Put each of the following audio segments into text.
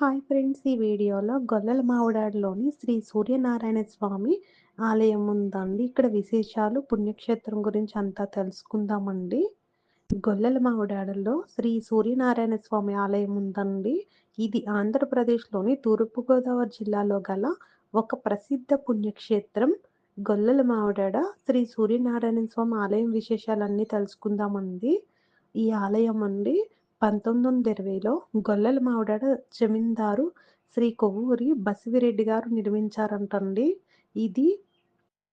Hi friends ఈ వీడియోలో గొల్లల మావిడాడులోని శ్రీ సూర్యనారాయణ స్వామి ఆలయం ఉందండి. ఇక్కడ విశేషాలు పుణ్యక్షేత్రం గురించి అంతా తెలుసుకుందామండి. గొల్లల మావిడాడలో శ్రీ సూర్యనారాయణ స్వామి ఆలయం ఉందండి. ఇది ఆంధ్రప్రదేశ్లోని తూర్పుగోదావరి జిల్లాలో గల ఒక ప్రసిద్ధ పుణ్యక్షేత్రం. గొల్లల మావిడాడ శ్రీ సూర్యనారాయణ స్వామి ఆలయం విశేషాలన్నీ తెలుసుకుందామండి. ఈ ఆలయం అండి. పంతొమ్మిది వందల ఇరవైలో గొల్లల మావిడాడ జమీందారు శ్రీ కొవ్వూరి బసివిరెడ్డి గారు నిర్మించారంటండి. ఇది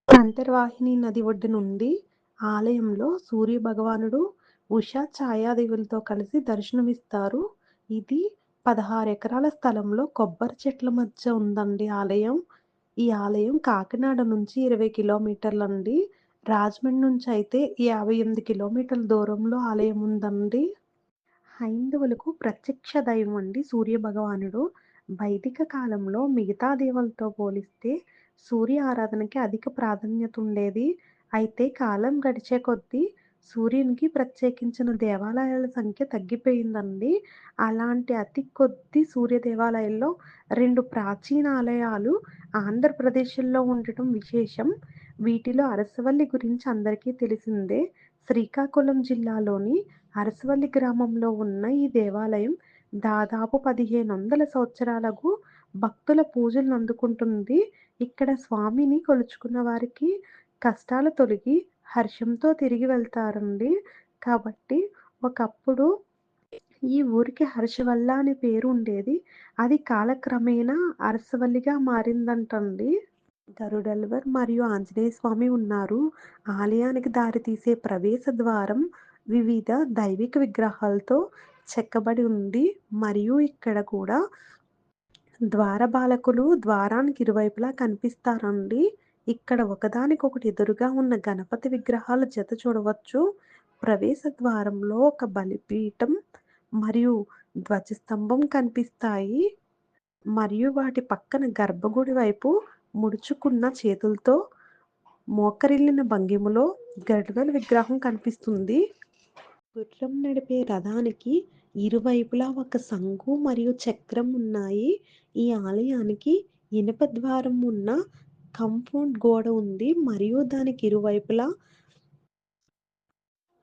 అంతర్వాహిని నది ఒడ్డు నుండి ఆలయంలో సూర్య భగవానుడు ఉషా ఛాయాదేవులతో కలిసి దర్శనమిస్తారు. ఇది పదహారు ఎకరాల స్థలంలో కొబ్బరి చెట్ల మధ్య ఉందండి ఆలయం. ఈ ఆలయం కాకినాడ నుంచి ఇరవై కిలోమీటర్లండి. రాజమండ్రి నుంచి అయితే యాభై ఎనిమిది కిలోమీటర్ల దూరంలో ఆలయం ఉందండి. హైందవులకు ప్రత్యక్ష దైవం అండి సూర్య భగవానుడు వైదిక కాలంలో మిగతా దేవులతో పోలిస్తే సూర్య ఆరాధనకి అధిక ప్రాధాన్యత ఉండేది. అయితే కాలం గడిచే కొద్దీ సూర్యునికి ప్రత్యేకించిన దేవాలయాల సంఖ్య తగ్గిపోయిందండి. అలాంటి అతి కొద్ది సూర్య దేవాలయాల్లో రెండు ప్రాచీన ఆలయాలు ఆంధ్రప్రదేశ్లో ఉండటం విశేషం. వీటిలో అరసవల్లి గురించి అందరికీ తెలిసిందే. శ్రీకాకుళం జిల్లాలోని అరసవల్లి గ్రామంలో ఉన్న ఈ దేవాలయం దాదాపు పదిహేను వందల సంవత్సరాలకు భక్తుల పూజలను అందుకుంటుంది. ఇక్కడ స్వామిని కొలుచుకున్న వారికి కష్టాలు తొలగి హర్షంతో తిరిగి వెళ్తారండి. కాబట్టి ఒకప్పుడు ఈ ఊరికి హర్షవల్ల అనే పేరు ఉండేది. అది కాలక్రమేణా అరసవల్లిగా మారిందంటండి. గరుడల్వర్ మరియు ఆంజనేయ స్వామి ఉన్నారు. ఆలయానికి దారితీసే ప్రవేశ ద్వారం వివిధ దైవిక విగ్రహాలతో చెక్కబడి ఉంది మరియు ఇక్కడ కూడా ద్వారపాలకులు ద్వారానికి ఇరువైపులా కనిపిస్తారండి. ఇక్కడ ఒకదానికొకటి ఎదురుగా ఉన్న గణపతి విగ్రహాల జత చూడవచ్చు. ప్రవేశ ద్వారంలో ఒక బలిపీఠం మరియు ధ్వజస్తంభం కనిపిస్తాయి. మరియు వాటి పక్కన గర్భగుడి వైపు ముడుచుకున్న చేతులతో మోకరిల్లిన భంగిమలో గడుగల విగ్రహం కనిపిస్తుంది. గుర్రం నడిపే రథానికి ఇరువైపులా ఒక సంగు మరియు చక్రం ఉన్నాయి. ఈ ఆలయానికి ఇనుప ద్వారం ఉన్న కంపౌండ్ గోడ ఉంది. మరియు దానికి ఇరువైపులా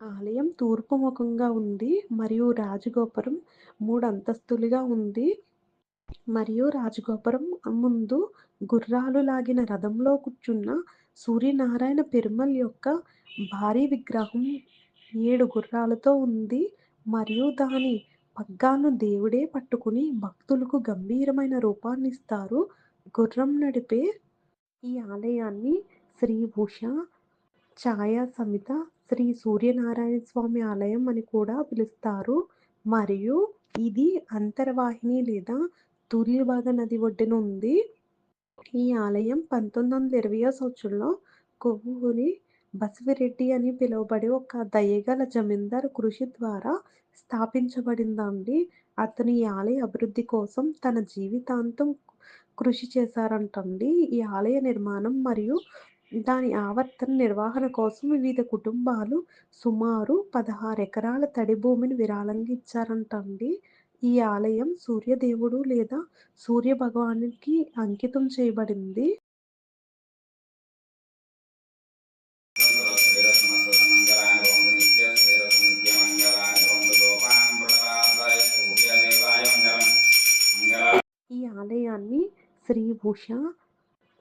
ఆలయం తూర్పు ముఖంగా ఉంది. మరియు రాజగోపురం మూడు అంతస్తులుగా ఉంది. మరియు రాజగోపురం ముందు గుర్రాలు లాగిన రథంలో కూర్చున్న సూర్యనారాయణ పెరుమల్ యొక్క భారీ విగ్రహం ఏడు గుర్రాలతో ఉంది. మరియు దాని పగ్గాను దేవుడే పట్టుకుని భక్తులకు గంభీరమైన రూపాన్ని ఇస్తారు గుర్రం నడిపే ఈ ఆలయాన్ని శ్రీ ఉష ఛాయా సమిత శ్రీ సూర్యనారాయణ స్వామి ఆలయం అని కూడా పిలుస్తారు. మరియు ఇది అంతర్వాహిని లేదా తూర్యభాగ నది ఒడ్డున ఉంది. ఈ ఆలయం పంతొమ్మిది వందల ఇరవై సంవత్సరంలో కొవ్వూరి బసివిరెడ్డి అని పిలువబడే ఒక దయగల జమీందారు కృషి ద్వారా స్థాపించబడిందండి. అతను ఈ ఆలయ అభివృద్ధి కోసం తన జీవితాంతం కృషి చేశారంటండి. ఈ ఆలయ నిర్మాణం మరియు దాని ఆవర్తన నిర్వహణ కోసం వివిధ కుటుంబాలు సుమారు పదహారు ఎకరాల తడి భూమిని విరాళంగా ఇచ్చారంటండి ఈ ఆలయం సూర్యదేవుడు లేదా సూర్య భగవానికి అంకితం చేయబడింది. శ్రీ ఉష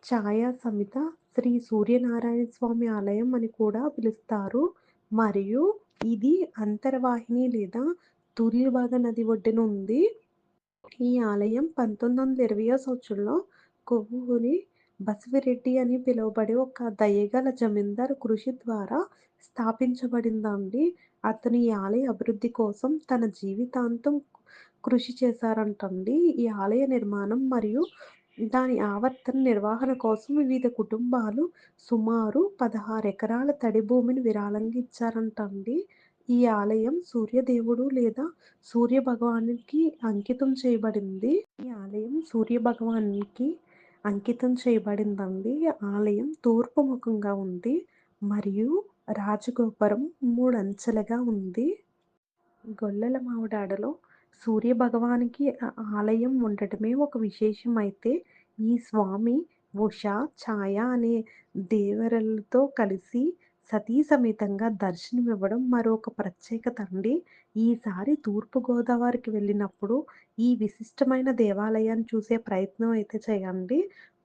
ఛాయా సమిత శ్రీ సూర్యనారాయణ స్వామి ఆలయం అని కూడా పిలుస్తారు. మరియు ఇది అంతర్వాహిని లేదా తూర్యభాగ నది ఒడ్డున ఉంది. ఈ ఆలయం పంతొమ్మిది వందల ఇరవయో సంవత్సరంలో కొవ్వూరి బసవిరెడ్డి అని పిలువబడే ఒక దయగల జమీందార్ కృషి ద్వారా స్థాపించబడిందండి. అతను ఈ ఆలయ అభివృద్ధి కోసం తన జీవితాంతం కృషి చేశారంటండి. ఈ ఆలయ నిర్మాణం మరియు దాని ఆవర్తన నిర్వహణ కోసం వివిధ కుటుంబాలు సుమారు పదహారు ఎకరాల తడి భూమిని విరాళంగా ఇచ్చారంటండి ఈ ఆలయం సూర్యదేవుడు లేదా సూర్య భగవానికి అంకితం చేయబడింది. ఈ ఆలయం సూర్య భగవానునికి అంకితం చేయబడిందండి. ఆలయం తూర్పు ముఖంగా ఉంది మరియు రాజగోపురం మూడంచెలుగా ఉంది. గొల్లల మావిడాడలో సూర్య భగవానికి ఆలయం ఉండటమే ఒక విశేషం అయితే ఈ స్వామి ఉష ఛాయ అనే దేవరలతో కలిసి సతీ సమేతంగా దర్శనమివ్వడం మరొక ప్రత్యేకత అండి. ఈసారి తూర్పుగోదావరికి వెళ్ళినప్పుడు ఈ విశిష్టమైన దేవాలయాన్ని చూసే ప్రయత్నం అయితే చేయండి.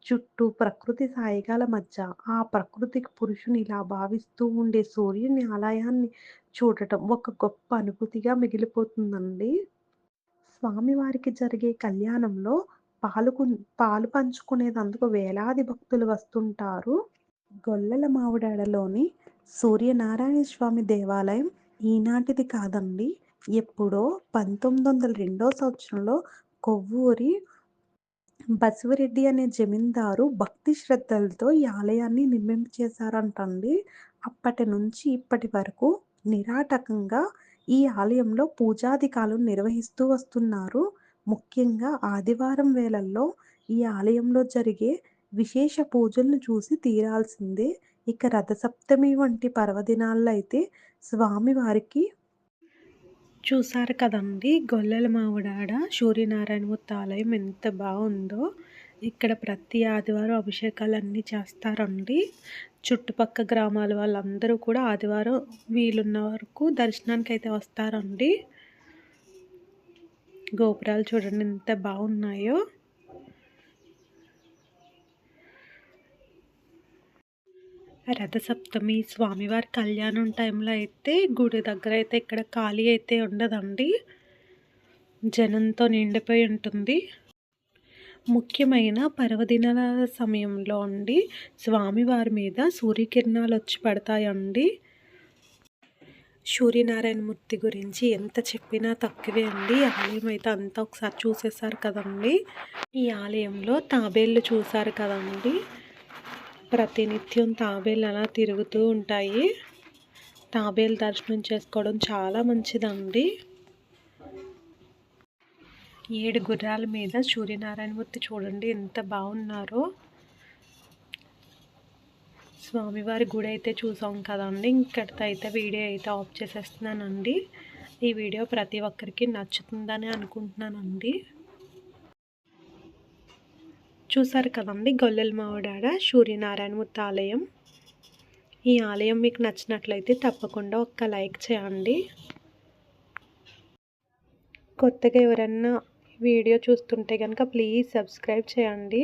చుట్టూ ప్రకృతి సాయిగాల మధ్య ఆ ప్రకృతికి పురుషుని ఇలా భావిస్తూ ఉండే సూర్యుని ఆలయాన్ని చూడటం ఒక గొప్ప అనుభూతిగా మిగిలిపోతుందండి. స్వామివారికి జరిగే కళ్యాణంలో పాలుకు పాలు పంచుకునేందుకు వేలాది భక్తులు వస్తుంటారు. గొల్లల మావిడాడలోని సూర్యనారాయణ స్వామి దేవాలయం ఈనాటిది కాదండి. ఎప్పుడో పంతొమ్మిది వందల రెండో సంవత్సరంలో కొవ్వూరి బసవరెడ్డి అనే జమీందారు భక్తి శ్రద్ధలతో ఈ ఆలయాన్ని నిర్మించేశారంటండి అప్పటి నుంచి ఇప్పటి వరకు నిరాటకంగా ఈ ఆలయంలో పూజాధికాలు నిర్వహిస్తూ వస్తున్నారు. ముఖ్యంగా ఆదివారం వేళల్లో ఈ ఆలయంలో జరిగే విశేష పూజలను చూసి తీరాల్సిందే. ఇక రథసప్తమి వంటి పర్వదినాల్లో అయితే స్వామివారికి చూసారు కదండి గొల్లల మావిడాడ సూర్యనారాయణమూర్తి ఆలయం ఎంత బాగుందో. ఇక్కడ ప్రతి ఆదివారం అభిషేకాలు అన్నీ చేస్తారండి. చుట్టుపక్క గ్రామాల వాళ్ళందరూ కూడా ఆదివారం వీలున్న వరకు దర్శనానికి అయితే వస్తారండి. గోపురాలు చూడండి ఎంత బాగున్నాయో. రథసప్తమి స్వామివారి కళ్యాణం టైంలో అయితే గుడి దగ్గర అయితే ఇక్కడ ఖాళీ అయితే ఉండదండి. జనంతో నిండిపోయి ఉంటుంది. ముఖ్యమైన పర్వదినాల సమయంలో అండి. స్వామివారి మీద సూర్యకిరణాలు వచ్చి పడతాయండి. సూర్యనారాయణమూర్తి గురించి ఎంత చెప్పినా తక్కువే అండి. ఆలయం అయితే అంతా ఒకసారి చూసేసారు కదండి. ఈ ఆలయంలో తాబేళ్ళు చూశారు కదండి. ప్రతినిత్యం తాబేలు అలా తిరుగుతూ ఉంటాయి. తాబేలు దర్శనం చేసుకోవడం చాలా మంచిదండి. ఏడు గుర్రాల మీద సూర్యనారాయణమూర్తి చూడండి ఎంత బాగున్నారో. స్వామివారి గుడి అయితే చూసాం కదండి. ఇక్కడితో అయితే వీడియో అయితే ఆఫ్ చేసేస్తున్నానండి. ఈ వీడియో ప్రతి ఒక్కరికి నచ్చుతుందని అనుకుంటున్నానండి. చూసారు కదండి గొల్లెల మావిడాడ సూర్యనారాయణమూర్తి ఆలయం. ఈ ఆలయం మీకు నచ్చినట్లయితే తప్పకుండా ఒక్క లైక్ చేయండి. కొత్తగా ఎవరన్నా వీడియో చూస్తుంటే కనుక ప్లీజ్ సబ్స్క్రైబ్ చేయండి.